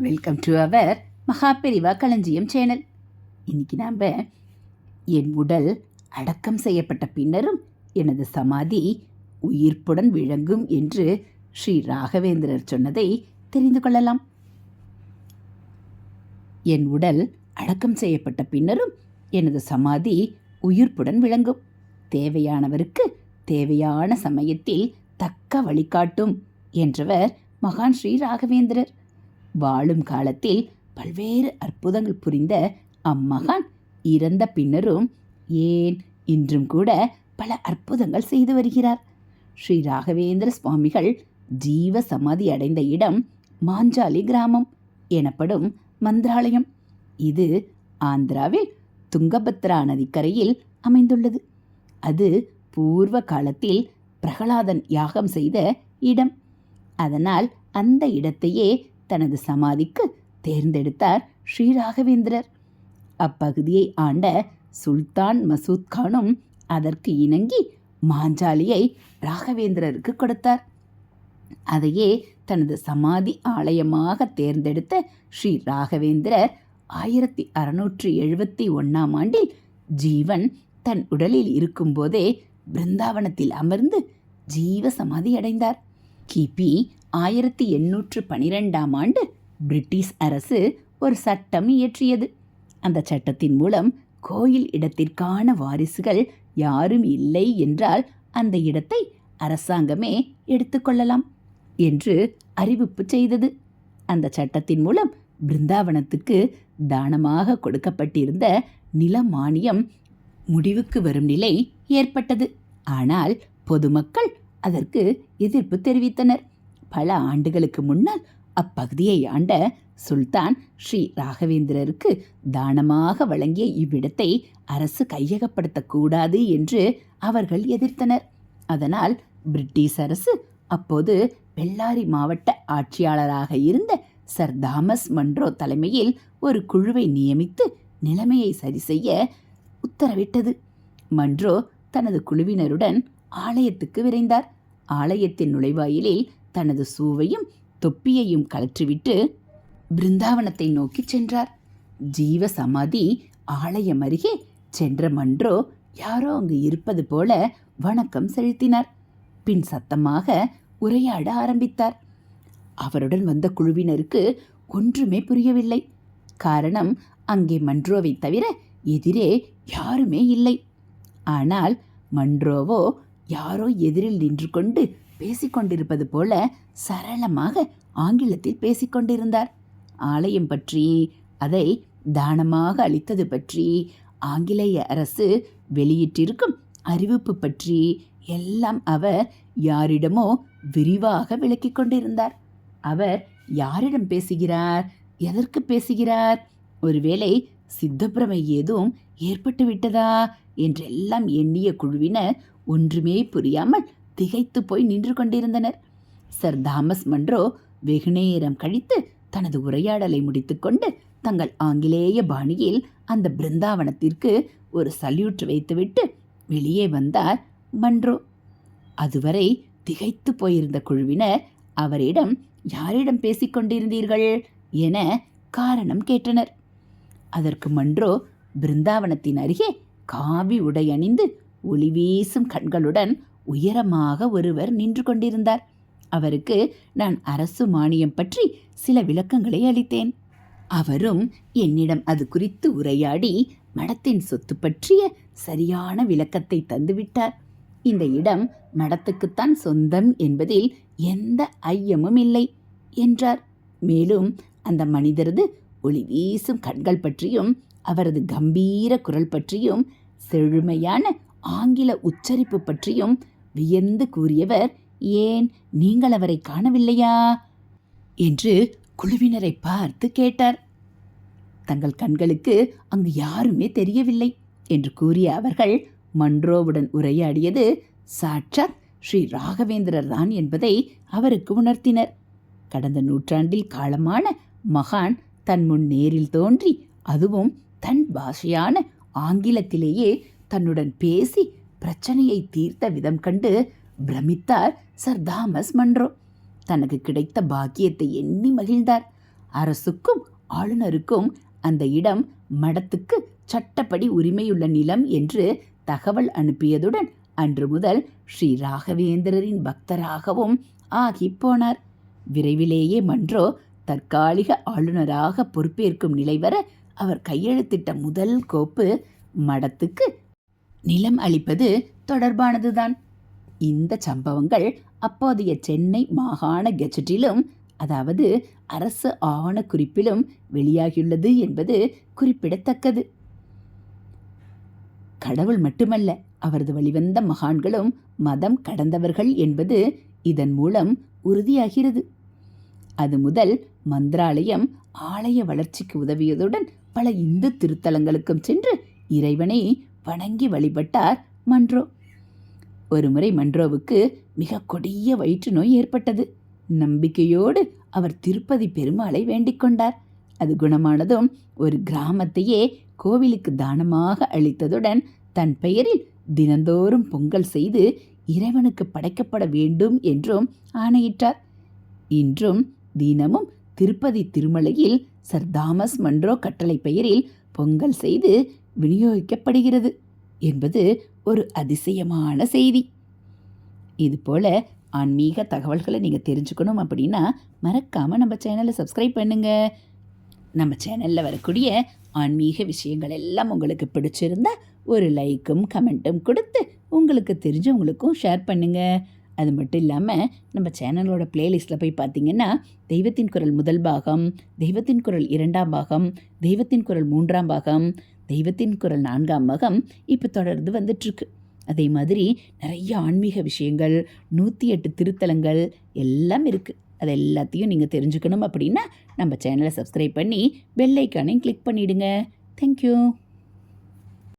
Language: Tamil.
வெல்கம் டு அவர் மகாபெரிவா களஞ்சியம் சேனல். இன்னைக்கு நாம் என் உடல் அடக்கம் செய்யப்பட்ட பின்னரும் எனது சமாதி உயிர்ப்புடன் விளங்கும் என்று ஸ்ரீ ராகவேந்திரர் சொன்னதை தெரிந்து கொள்ளலாம். என் உடல் அடக்கம் செய்யப்பட்ட பின்னரும் எனது சமாதி உயிர்ப்புடன் விளங்கும். தேவையானவருக்கு தேவையான சமயத்தில் தக்க வழிகாட்டும் என்றவர் மகான் ஸ்ரீ ராகவேந்திரர். வாழும் காலத்தில் பல்வேறு அற்புதங்கள் புரிந்த அம்மகான் இறந்த பின்னரும் ஏன் இன்றும் கூட பல அற்புதங்கள் செய்து வருகிறார். ஸ்ரீ ராகவேந்திர சுவாமிகள் ஜீவ சமாதி அடைந்த இடம் மாஞ்சாலி கிராமம் எனப்படும் மந்திராலயம். இது ஆந்திராவில் துங்கபத்ரா நதிக்கரையில் அமைந்துள்ளது. அது பூர்வ காலத்தில் பிரகலாதன் யாகம் செய்த இடம். அதனால் அந்த இடத்தையே தனது சமாதிக்கு தேர்ந்தெடுத்தார் ஸ்ரீ ராகவேந்திரர் அப்பகுதியை ஆண்ட சுல்தான் மசூத் கானும் அதற்கு இணங்கி மாஞ்சாலியை ராகவேந்திரருக்கு கொடுத்தார். அதையே தனது சமாதி ஆலயமாக தேர்ந்தெடுத்த ஸ்ரீ ராகவேந்திரர் ஆயிரத்தி அறுநூற்றி எழுபத்தி ஒன்றாம் ஆண்டில் ஜீவன் தன் உடலில் இருக்கும்போதே பிருந்தாவனத்தில் அமர்ந்து ஜீவ சமாதி அடைந்தார். கிபி ஆயிரத்தி எண்ணூற்று பனிரெண்டாம் ஆண்டு பிரிட்டிஷ் அரசு ஒரு சட்டம் இயற்றியது. அந்த சட்டத்தின் மூலம் கோயில் இடத்திற்கான வாரிசுகள் யாரும் இல்லை என்றால் அந்த இடத்தை அரசாங்கமே எடுத்துக்கொள்ளலாம் என்று அறிவிப்பு செய்தது. அந்த சட்டத்தின் மூலம் பிருந்தாவனத்துக்கு தானமாக கொடுக்கப்பட்டிருந்த நில மானியம் முடிவுக்கு வரும் நிலை ஏற்பட்டது. ஆனால் பொதுமக்கள் அதற்கு எதிர்ப்பு தெரிவித்தனர். பல ஆண்டுகளுக்கு முன்னால் அப்பகுதியை ஆண்ட சுல்தான் ஸ்ரீ ராகவேந்திரருக்கு தானமாக வழங்கிய இவ்விடத்தை அரசு கையகப்படுத்தக்கூடாது என்று அவர்கள் எதிர்த்தனர். அதனால் பிரிட்டிஷ் அரசு அப்போது பெல்லாரி மாவட்ட ஆட்சியாளராக இருந்த சர் தாமஸ் மன்றோ தலைமையில் ஒரு குழுவை நியமித்து நிலைமையை சரி செய்ய உத்தரவிட்டது. மன்றோ தனது குழுவினருடன் ஆலயத்துக்கு விரைந்தார். ஆலயத்தின் நுழைவாயிலில் தனது சூவையும் தொப்பியையும் கலற்றிவிட்டு பிருந்தாவனத்தை நோக்கி சென்றார். ஜீவ சமாதி ஆலயம் அருகே சென்ற மன்றோ யாரோ அங்கு இருப்பது போல வணக்கம் செலுத்தினார். பின் சத்தமாக உரையாட ஆரம்பித்தார். அவருடன் வந்த குழுவினருக்கு ஒன்றுமே புரியவில்லை. காரணம் அங்கே மன்றோவை தவிர எதிரே யாருமே இல்லை. ஆனால் மன்றோவோ யாரோ எதிரில் நின்று கொண்டு பேசிக்கொண்டிருப்பது போல சரளமாக ஆங்கிலத்தில் பேசிக்கொண்டிருந்தார். ஆலயம் பற்றி அதை தானமாக அளித்தது பற்றி ஆங்கிலேய அரசு வெளியிட்டிருக்கும் அறிவிப்பு பற்றி எல்லாம் அவர் யாரிடமோ விரிவாக விளக்கிக் கொண்டிருந்தார். அவர் யாரிடம் பேசுகிறார்? எதற்கு பேசுகிறார்? ஒருவேளை சித்தப்பிரமை ஏதும் ஏற்பட்டு விட்டதா என்றெல்லாம் எண்ணிய குழுவினர் ஒன்றுமே புரியாமல் திகைத்து போய் நின்று கொண்டிருந்தனர். சர் தாமஸ் மன்றோ வெகுநேரம் கழித்து தனது உரையாடலை முடித்துக்கொண்டு தங்கள் ஆங்கிலேய பாணியில் அந்த பிருந்தாவனத்திற்கு ஒரு சல்யூட் வைத்துவிட்டு வெளியே வந்தார் மன்றோ. அதுவரை திகைத்து போயிருந்த குழுவினர் அவரிடம் யாரிடம் பேசிக்கொண்டிருந்தீர்கள் என காரணம் கேட்டனர். அதற்கு மன்றோ பிருந்தாவனத்தின் அருகே காவி உடை அணிந்து ஒளி வீசும் கண்களுடன் உயரமாக ஒருவர் நின்று கொண்டிருந்தார். அவருக்கு நான் அரசு மானியம் பற்றி சில விளக்கங்களை அளித்தேன். அவரும் என்னிடம் அது குறித்து உரையாடி மடத்தின் சொத்து பற்றிய சரியான விளக்கத்தை தந்துவிட்டார். இந்த இடம் மடத்துக்குத்தான் சொந்தம் என்பதில் எந்த ஐயமும் இல்லை என்றார். மேலும் அந்த மனிதரது ஒளி வீசும் கண்கள் பற்றியும் அவரது கம்பீர குரல் பற்றியும் செழுமையான ஆங்கில உச்சரிப்பு பற்றியும் வியந்து கூறியவர் ஏன் நீங்கள் அவரை காணவில்லையா? என்று குழுவினரை பார்த்து கேட்டார். தங்கள் கண்களுக்கு அங்கு யாருமே தெரியவில்லை என்று கூறிய அவர்கள் மன்றோவுடன் உரையாடியது சாட்சாத் ஸ்ரீ ராகவேந்திரர் தான் என்பதை அவருக்கு உணர்த்தினர். கடந்த நூற்றாண்டில் காலமான மகான் தன் முன் நேரில் தோன்றி அதுவும் தன் பாஷையான ஆங்கிலத்திலேயே தன்னுடன் பேசி பிரச்சனையை தீர்த்த விதம் கண்டு பிரமித்தார் சர் தாமஸ் மன்றோ. தனக்கு கிடைத்த பாக்கியத்தை எண்ணி மகிழ்ந்தார். அரசுக்கும் ஆளுநருக்கும் அந்த இடம் மடத்துக்கு சட்டப்படி உரிமையுள்ள நிலம் என்று தகவல் அனுப்பியதுடன் அன்று முதல் ஸ்ரீ ராகவேந்திரரின் பக்தராகவும் ஆகிப்போனார் விரைவிலேயே மன்றோ தற்காலிக ஆளுநராக பொறுப்பேற்கும் நிலை வர அவர் கையெழுத்திட்ட முதல் கோப்பு மடத்துக்கு நிலம் அளிப்பது தொடர்பானதுதான். இந்த சம்பவங்கள் அப்போதைய சென்னை மாகாண கெஜட்டிலும் அதாவது அரசு ஆவணக் குறிப்பிலும் வெளியாகியுள்ளது என்பது குறிப்பிடத்தக்கது. கடவுள் மட்டுமல்ல அவரது வழிவந்த மகான்களும் மதம் கடந்தவர்கள் என்பது இதன் மூலம் உறுதியாகிறது. அது முதல் மந்திராலயம் ஆலய வளர்ச்சிக்கு உதவியதுடன் பல இந்து திருத்தலங்களுக்கும் சென்று இறைவனை வணங்கி வழிபட்டார் மன்றோ. ஒருமுறை மன்றோவுக்கு மிக கொடிய வயிற்று நோய் ஏற்பட்டது. நம்பிக்கையோடு அவர் திருப்பதி பெருமாளை வேண்டிக் கொண்டார். அது குணமானதும் ஒரு கிராமத்தையே கோவிலுக்கு தானமாக அளித்ததுடன் தன் பெயரில் தினந்தோறும் பொங்கல் செய்து இறைவனுக்கு படைக்கப்பட வேண்டும் என்றும் ஆணையிட்டார். இன்றும் தினமும் திருப்பதி திருமலையில் சர் தாமஸ் மன்றோ கட்டளை பெயரில் பொங்கல் செய்து விநியோகிக்கப்படுகிறது என்பது ஒரு அதிசயமான செய்தி. இதுபோல் ஆன்மீக தகவல்களை நீங்கள் தெரிஞ்சுக்கணும் அப்படின்னா மறக்காமல் நம்ம சேனலை சப்ஸ்கிரைப் பண்ணுங்கள் நம்ம சேனலில் வரக்கூடிய ஆன்மீக விஷயங்கள் எல்லாம் உங்களுக்கு பிடிச்சிருந்தா ஒரு லைக்கும் கமெண்ட்டும் கொடுத்து உங்களுக்கு தெரிஞ்சவங்களுக்கும் ஷேர் பண்ணுங்கள் அது மட்டும் இல்லாமல் நம்ம சேனலோட பிளேலிஸ்ட்டில் போய் பார்த்தீங்கன்னா தெய்வத்தின் குரல் முதல் பாகம் தெய்வத்தின் குரல் இரண்டாம் பாகம் தெய்வத்தின் குரல் மூன்றாம் பாகம் தெய்வத்தின் குரல் நான்காம் மகம் இப்போ தொடர்ந்து வந்துட்டுருக்கு. அதே மாதிரி நிறைய ஆன்மீக விஷயங்கள் நூற்றி எட்டு திருத்தலங்கள் எல்லாம் இருக்குது அது எல்லாத்தையும் நீங்கள் தெரிஞ்சுக்கணும் அப்படின்னா நம்ம சேனலை சப்ஸ்கிரைப் பண்ணி பெல்லைக்கானையும் கிளிக் பண்ணிவிடுங்க தேங்க்யூ